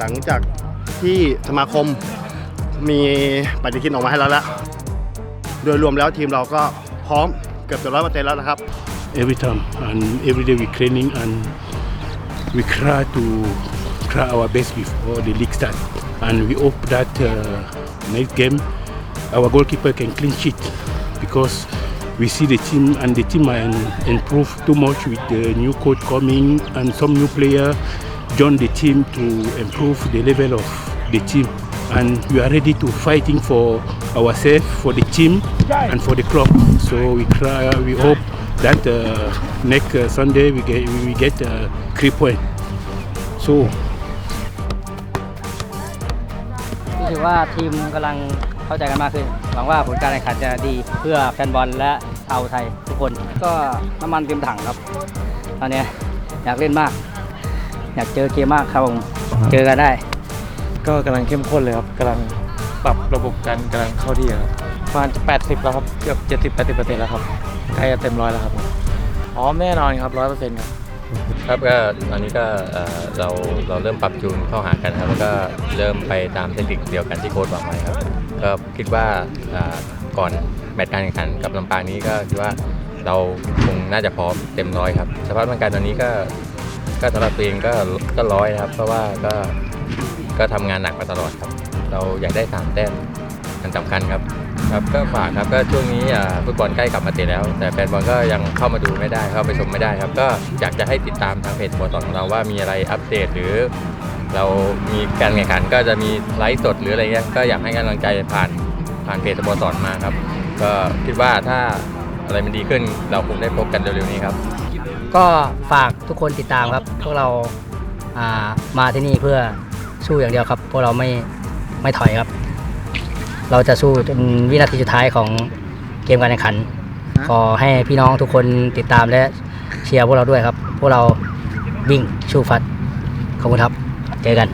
หลังจากที่สมาคมมีปฏิทินออกมาให้แล้วละโดยรวมแล้วทีมเราก็พร้อมเกือบจะร้อยเปอร์เซ็นต์แล้วนะครับ every time and every day we training and we try to try our best before the league start and we hope that uh, next game our goalkeeper can clean sheet because we see the team and the team and improve too much with the new coach coming and some new player join the team to improve the level of the team and we are ready to fighting for ourselves for the team and for the club so we try we hope that uh, next uh, Sunday we get we get uh, three point so รู้สึกว่าทีมกำลังเข้าใจกันมากขึ้น หวังว่าผลการแข่งขันจะดีเพื่อแฟนบอลและชาวไทยทุกคน ก็น้ำมันเต็มถังครับ ตอนนี้อยากเล่นมาก อยากเจอเกมมากครับผมเจอกันได้ ก็กำลังเข้มข้นเลยครับกำลังปรับระบบกันกำลังเข้าที่ครับประมาณ80 แล้วครับเกือบ70 80เปอร์เซ็นต์แล้วครับใกล้จะเต็มร้อยแล้วครับพร้อมแน่นอนครับร้อยเปอร์เซ็นต์ครับครับก็ตอนนี้ก็เอ่อเราเราเริ่มปรับจูนเข้าหากันครับแล้วก็เริ่มไปตามเทคนิคเดียวกันที่โค้ชวางไว้ครับก็คิดว่าอ่าก่อนแมตช์การแข่งขันกับลำปางนี้ก็คิดว่าเราคงน่าจะพร้อมเต็มร้อยครับสภาพร่างกายตอนนี้ก็ ก็สำหรับตัวเองก็ก็ร้อยนะครับ เพราะว่าก็ก็ทำงานหนักมาตลอดครับ เราอยากได้สามแต้มมันสำคัญครับ ครับก็ฝากครับก็ช่วงนี้อ่าฟุตบอลใกล้กลับมาเตะแล้ว แต่แฟนบอลก็ยังเข้ามาดูไม่ได้เข้าไปชมไม่ได้ครับ ก็อยากจะให้ติดตามทางเพจสโมสรของเราว่ามีอะไรอัปเดตหรือ เรามีการแข่งขันก็จะมีไลฟ์สดหรืออะไรเงี้ยก็อยากให้กำลังใจผ่านผ่านเพจสโมสรมาครับ ก็คิดว่าถ้าอะไรมันดีขึ้นเราคงได้พบกันเร็วๆนี้ครับ ก็ฝากทุกคนติดตามครับ พวกเราอ่ามาที่นี่เพื่อสู้อย่างเดียวครับ พวกเราไม่ไม่ถอยครับ เราจะสู้จนวินาทีสุดท้ายของเกมการแข่งขัน ขอให้พี่น้องทุกคนติดตามและเชียร์พวกเราด้วยครับ พวกเราวิ่งชูฟัด ขอบคุณครับ เจอกัน